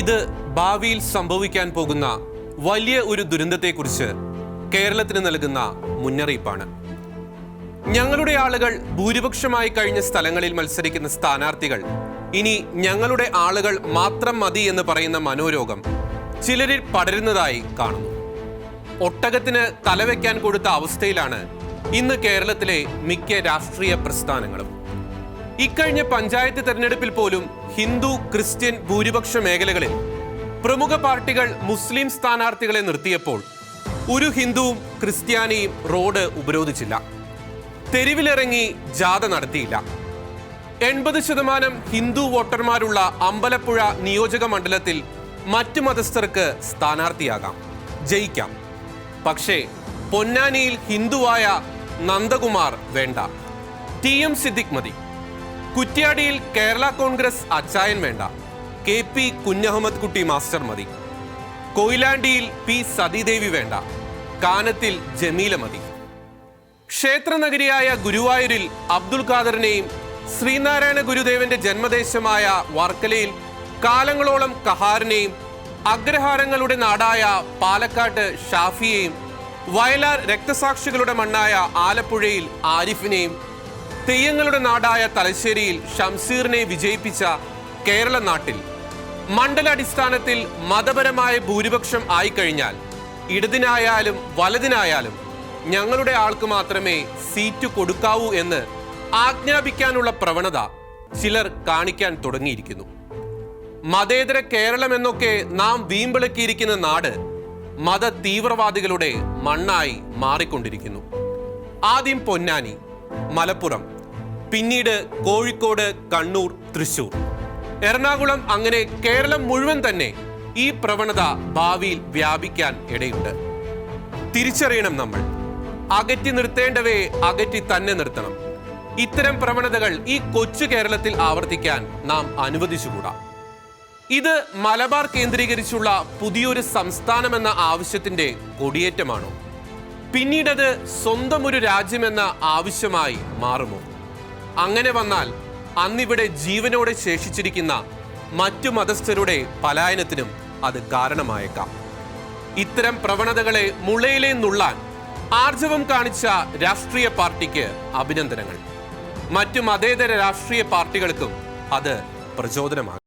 ഇത് ഭാവിയിൽ സംഭവിക്കാൻ പോകുന്ന വലിയ ഒരു ദുരന്തത്തെക്കുറിച്ച് കേരളത്തിന് നൽകുന്ന മുന്നറിയിപ്പാണ്. ഞങ്ങളുടെ ആളുകൾ ഭൂരിപക്ഷമായി കഴിഞ്ഞ സ്ഥലങ്ങളിൽ മത്സരിക്കുന്ന സ്ഥാനാർത്ഥികൾ ഇനി ഞങ്ങളുടെ ആളുകൾ മാത്രം മതി എന്ന് പറയുന്ന മനോരോഗം ചിലരിൽ പടരുന്നതായി കാണുന്നു. ഒട്ടകത്തിന് തലവെക്കാൻ കൊടുത്ത അവസ്ഥയിലാണ് ഇന്ന് കേരളത്തിലെ മിക്ക രാഷ്ട്രീയ പ്രസ്ഥാനങ്ങളും. ഇക്കഴിഞ്ഞ പഞ്ചായത്ത് തെരഞ്ഞെടുപ്പിൽ പോലും ഹിന്ദു ക്രിസ്ത്യൻ ഭൂരിപക്ഷ മേഖലകളിൽ പ്രമുഖ പാർട്ടികൾ മുസ്ലിം സ്ഥാനാർത്ഥികളെ നിർത്തിയപ്പോൾ ഒരു ഹിന്ദുവും ക്രിസ്ത്യാനിയും റോഡ് ഉപരോധിച്ചില്ല. തെരുവിലിറങ്ങി ജാഥ നടത്തിയില്ല. എൺപത് ശതമാനം ഹിന്ദു വോട്ടർമാരുള്ള അമ്പലപ്പുഴ നിയോജക മണ്ഡലത്തിൽ മറ്റു മതസ്ഥർക്ക് സ്ഥാനാർത്ഥിയാകാം. ജയിക്കാം. പക്ഷേ പൊന്നാനിയിൽ ഹിന്ദുവായ നന്ദകുമാർ വേണ്ട. ടി എം സിദ്ദിഖ് മതി. കുറ്റ്യാടിയിൽ കേരള കോൺഗ്രസ് അച്ചായൻ വേണ്ട. കെ പി കുഞ്ഞഹമ്മദ് കുട്ടി മാസ്റ്റർ മതി. കൊയിലാണ്ടിയിൽ പി സതീദേവി വേണ്ട. കാനത്തിൽ ജമീല മതി. ക്ഷേത്രനഗരിയായ ഗുരുവായൂരിൽ അബ്ദുൽ ഖാദറിനെയും ശ്രീനാരായണ ഗുരുദേവന്റെ ജന്മദേശമായ വർക്കലയിൽ കാലങ്ങളോളം കഹാറിനെയും അഗ്രഹാരങ്ങളുടെ നാടായ പാലക്കാട്ട് ഷാഫിയെയും വയലാർ രക്തസാക്ഷികളുടെ മണ്ണായ ആലപ്പുഴയിൽ ആരിഫിനെയും തെയ്യങ്ങളുടെ നാടായ തലശ്ശേരിയിൽ ഷംസീറിനെ വിജയിപ്പിച്ച കേരള നാട്ടിൽ. മണ്ഡലാടിസ്ഥാനത്തിൽ മതപരമായ ഭൂരിപക്ഷം ആയിക്കഴിഞ്ഞാൽ ഇടതിനായാലും വലതിനായാലും ഞങ്ങളുടെ ആൾക്ക് മാത്രമേ സീറ്റ് കൊടുക്കാവൂ എന്ന് ആജ്ഞാപിക്കാനുള്ള പ്രവണത ചിലർ കാണിക്കാൻ തുടങ്ങിയിരിക്കുന്നു. മതേതര കേരളം എന്നൊക്കെ നാം വീമ്പിളക്കിയിരിക്കുന്ന നാട് മത തീവ്രവാദികളുടെ മണ്ണായി മാറിക്കൊണ്ടിരിക്കുന്നു. ആദ്യം പൊന്നാനി മലപ്പുറം പിന്നീട് കോഴിക്കോട് കണ്ണൂർ തൃശൂർ എറണാകുളം അങ്ങനെ കേരളം മുഴുവൻ തന്നെ ഈ പ്രവണത ഭാവിയിൽ വ്യാപിക്കാൻ ഇടയുണ്ട്. തിരിച്ചറിയണം നമ്മൾ. അകറ്റി നിർത്തേണ്ടവയെ അകറ്റി തന്നെ നിർത്തണം. ഇത്തരം പ്രവണതകൾ ഈ കൊച്ചു കേരളത്തിൽ ആവർത്തിക്കാൻ നാം അനുവദിച്ചുകൂടാ. ഇത് മലബാർ കേന്ദ്രീകരിച്ചുള്ള പുതിയൊരു സംസ്ഥാനമെന്ന ആവശ്യത്തിന്റെ കൊടിയേറ്റമാണോ? പിന്നീടത് സ്വന്തം ഒരു രാജ്യമെന്ന ആവശ്യമായി മാറുമോ? അങ്ങനെ വന്നാൽ അന്നിവിടെ ജീവനോടെ ശേഷിച്ചിരിക്കുന്ന മറ്റു മതസ്ഥരുടെ പലായനത്തിനും അത് കാരണമായേക്കാം. ഇത്തരം പ്രവണതകളെ മുളയിലേ നുള്ളാൻ ആർജവം കാണിച്ച രാഷ്ട്രീയ പാർട്ടിക്ക് അഭിനന്ദനങ്ങൾ. മറ്റു മതേതര രാഷ്ട്രീയ പാർട്ടികൾക്കും അത് പ്രചോദനമാകും.